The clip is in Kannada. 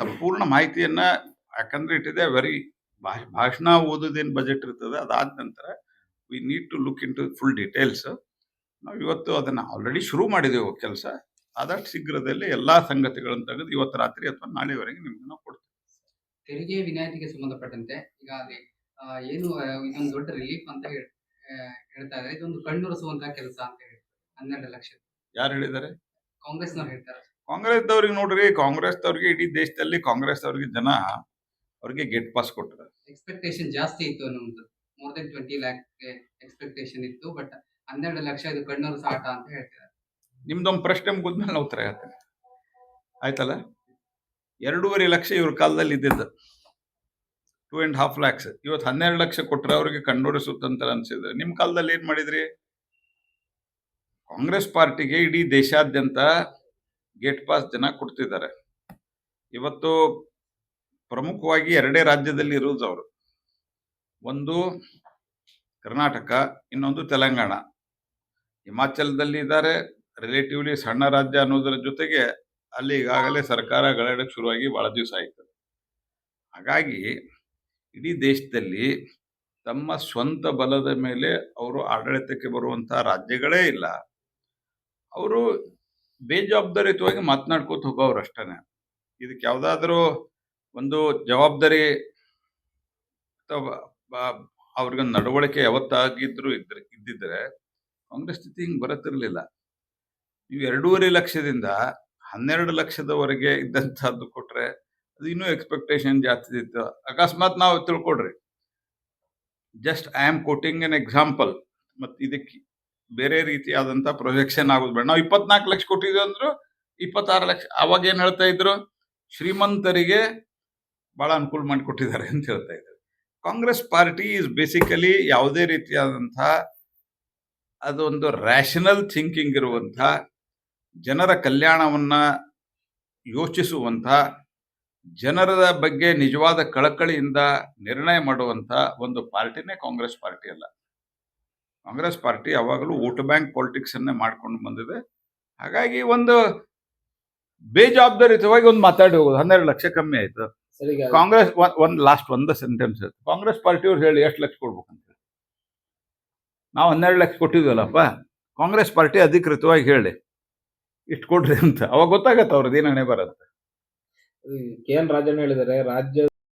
ಸಂಪೂರ್ಣ ಮಾಹಿತಿಯನ್ನ ಯಾಕಂದ್ರೆ ಇಟ್ ಇದೆ ವೆರಿ ಭಾಷಣ ಓದೋದೇನು ಬಜೆಟ್ ಇರ್ತದೆ ಅದಾದ ನಂತರ we need to look into full details ನಾವು ಇವತ್ತು ಅದನ್ನ ಆಲ್ರೆಡಿ ಶುರು ಮಾಡಿದೆವು ಕೆಲಸ. ಆದಷ್ಟು ಶೀಘ್ರದಲ್ಲಿ ಎಲ್ಲಾ ಸಂಗತಿಗಳನ್ನು ತೆಗೆದು ಇವತ್ತು ರಾತ್ರಿ ಅಥವಾ ನಾಳೆವರೆಗೆ ನಿಮ್ಗೆ ನಾವು ಕೊಡ್ತೀವಿ. ತೆರಿಗೆ ವಿನಾಯಿತಿಗೆ ಸಂಬಂಧಪಟ್ಟಂತೆ ಈಗ ಅಲ್ಲಿ ಏನು ಇದೊಂದು ದೊಡ್ಡ ರಿಲೀಫ್ ಅಂತ ಹೇಳ್ತಾ ಇದ್ದಾರೆ. ಇದೊಂದು ಕಣ್ಣುರಿಸುವಂತಹ ಕೆಲಸ ಅಂತ ಹೇಳಿ ಹನ್ನೆರಡು ಲಕ್ಷ. ಯಾರು ಹೇಳಿದ್ದಾರೆ? ಕಾಂಗ್ರೆಸ್ನವ್ರು ಹೇಳ್ತಾರೆ ಕಾಂಗ್ರೆಸ್ದವ್ರಿಗೆ ನೋಡ್ರಿ ಕಾಂಗ್ರೆಸ್ ಕಾಂಗ್ರೆಸ್ದವ್ರಿಗೆ ಇಡೀ ದೇಶದಲ್ಲಿ ಕಾಂಗ್ರೆಸ್ದವ್ರಿಗೆ ಜನ ಅವ್ರಿಗೆ ಗೆಟ್ ಪಾಸ್ ಕೊಟ್ಟರು ಎಕ್ಸ್ಪೆಕ್ಟೇಷನ್ ಜಾಸ್ತಿ ಇತ್ತು ನಮ್ದು more than twenty lakh expectation ಇತ್ತು ಬಟ್ ಹನ್ನೆರಡು ಲಕ್ಷ ಇದು ಕಣ್ಣೂರು ಸಾಟ ಅಂತ ಹೇಳ್ತಿದ್ದಾರೆ ನಿಮ್ದೊಂದು ಪ್ರಶ್ನೆ ಮುಗಿದ್ಮೇಲೆ ನಾವು ಉತ್ತರ ಹೇಳ್ತೇನೆ. ಆಯ್ತಲ್ಲ? ಎರಡೂವರೆ ಲಕ್ಷ ಇವ್ರ ಕಾಲದಲ್ಲಿ ಇದ್ದಿದ್ದು. ಟೂ ಆ್ಯಂಡ್ ಹಾಫ್ ಲ್ಯಾಕ್ಸ್ ಇವತ್ತು ಹನ್ನೆರಡು ಲಕ್ಷ ಕೊಟ್ಟರೆ ಅವ್ರಿಗೆ ಕಣ್ಣೋಡಿಸುತ್ತಂತ ಅನ್ಸಿದ್ರೆ ನಿಮ್ಮ ಕಾಲದಲ್ಲಿ ಏನು ಮಾಡಿದ್ರಿ? ಕಾಂಗ್ರೆಸ್ ಪಾರ್ಟಿಗೆ ಇಡೀ ದೇಶಾದ್ಯಂತ ಗೇಟ್ ಪಾಸ್ ಜನ ಕೊಡ್ತಿದ್ದಾರೆ. ಇವತ್ತು ಪ್ರಮುಖವಾಗಿ ಎರಡೇ ರಾಜ್ಯದಲ್ಲಿ ಇರುವುದು ಅವರು. ಒಂದು ಕರ್ನಾಟಕ, ಇನ್ನೊಂದು ತೆಲಂಗಾಣ. ಹಿಮಾಚಲದಲ್ಲಿ ಇದ್ದಾರೆ ರಿಲೇಟಿವ್ಲಿ ಸಣ್ಣ ರಾಜ್ಯ ಅನ್ನೋದರ ಜೊತೆಗೆ ಅಲ್ಲಿ ಈಗಾಗಲೇ ಸರ್ಕಾರ ಗಳಡಕ್ಕೆ ಶುರುವಾಗಿ ಬಹಳ ದಿವಸ ಆಯ್ತು. ಹಾಗಾಗಿ ಇಡೀ ದೇಶದಲ್ಲಿ ತಮ್ಮ ಸ್ವಂತ ಬಲದ ಮೇಲೆ ಅವರು ಆಡಳಿತಕ್ಕೆ ಬರುವಂಥ ರಾಜ್ಯಗಳೇ ಇಲ್ಲ. ಅವರು ಬೇಜವಾಬ್ದಾರಿಯುತವಾಗಿ ಮಾತನಾಡ್ಕೋತ ಹೋಗೋರು ಅಷ್ಟೇ ಇದಕ್ಕೆ ಯಾವುದಾದ್ರೂ ಒಂದು ಜವಾಬ್ದಾರಿ ಅಥವಾ ಅವ್ರಿಗೆ ನಡವಳಿಕೆ ಯಾವತ್ತಾಗಿದ್ರು ಇದ್ರೆ, ಇದ್ದಿದ್ರೆ ಕಾಂಗ್ರೆಸ್ ಸ್ಥಿತಿ ಹಿಂಗೆ ಬರುತ್ತಿರಲಿಲ್ಲ. ನೀವು ಎರಡೂವರೆ ಲಕ್ಷದಿಂದ ಹನ್ನೆರಡು ಲಕ್ಷದವರೆಗೆ ಇದ್ದಂಥದ್ದು ಕೊಟ್ರೆ ಅದು ಇನ್ನೂ ಎಕ್ಸ್ಪೆಕ್ಟೇಷನ್ ಜಾಸ್ತಿ ಇತ್ತು. ಅಕಸ್ಮಾತ್ ನಾವು ತಿಳ್ಕೊಡ್ರಿ just I am quoting an example ಮತ್ತು ಇದಕ್ಕೆ ಬೇರೆ ರೀತಿಯಾದಂಥ ಪ್ರೊಜೆಕ್ಷನ್ ಆಗೋದು ಬೇಡ. ನಾವು ಇಪ್ಪತ್ನಾಲ್ಕು ಲಕ್ಷ ಕೊಟ್ಟಿದ್ವಿ ಅಂದ್ರು ಇಪ್ಪತ್ತಾರು ಲಕ್ಷ. ಅವಾಗ ಏನು ಹೇಳ್ತಾ ಇದ್ರು? ಶ್ರೀಮಂತರಿಗೆ ಬಹಳ ಅನುಕೂಲ ಮಾಡಿಕೊಟ್ಟಿದ್ದಾರೆ ಅಂತ ಹೇಳ್ತಾ ಇದ್ರು. ಕಾಂಗ್ರೆಸ್ ಪಾರ್ಟಿ ಇಸ್ ಬೇಸಿಕಲಿ ಯಾವುದೇ ರೀತಿಯಾದಂಥ ಅದೊಂದು ರ್ಯಾಷನಲ್ ಥಿಂಕಿಂಗ್ ಇರುವಂಥ ಜನರ ಕಲ್ಯಾಣವನ್ನ ಯೋಚಿಸುವಂಥ ಜನರ ಬಗ್ಗೆ ನಿಜವಾದ ಕಳಕಳಿಯಿಂದ ನಿರ್ಣಯ ಮಾಡುವಂಥ ಒಂದು ಪಾರ್ಟಿನೇ ಕಾಂಗ್ರೆಸ್ ಪಾರ್ಟಿ ಅಲ್ಲ. ಕಾಂಗ್ರೆಸ್ ಪಾರ್ಟಿ ಯಾವಾಗಲೂ ವೋಟ್ ಬ್ಯಾಂಕ್ ಪಾಲಿಟಿಕ್ಸ್ ಅನ್ನೇ ಮಾಡ್ಕೊಂಡು ಬಂದಿದೆ. ಹಾಗಾಗಿ ಒಂದು ಬೇಜವಾಬ್ದಾರಿತವಾಗಿ ಒಂದು ಮಾತಾಡಿ ಹೋಗೋದು. ಹನ್ನೆರಡು ಲಕ್ಷ ಕಮ್ಮಿ ಆಯ್ತು. ಕಾಂಗ್ರೆಸ್ ಒಂದ್- ಲಾಸ್ಟ್ ಒಂದು ಸೆಂಟೆನ್ಸ್ ಇತ್ತು ಕಾಂಗ್ರೆಸ್ ಪಾರ್ಟಿಯವ್ರು ಹೇಳಿ ಎಷ್ಟು ಲಕ್ಷ ಕೊಡ್ಬೇಕಂತ ನಾವು ಹನ್ನೆರಡು ಲಕ್ಷ ಕೊಟ್ಟಿದ್ವಲ್ಲಪ್ಪ. ಕಾಂಗ್ರೆಸ್ ಪಾರ್ಟಿ ಅಧಿಕೃತವಾಗಿ ಹೇಳಿ. ಇಷ್ಟು ಕೊಡ್ರಿ ಅಂತ. ಅವಾಗ ಗೊತ್ತಾಗತ್ತೆ ಅವ್ರದ್ದು ಏನೇ ಬರತ್ತೆ. ಬರುತ್ತೆ ಕೆ ಎನ್ ರಾಜಣ್ಣ ಹೇಳಿದ್ದಾರೆ ರಾಜ್ಯ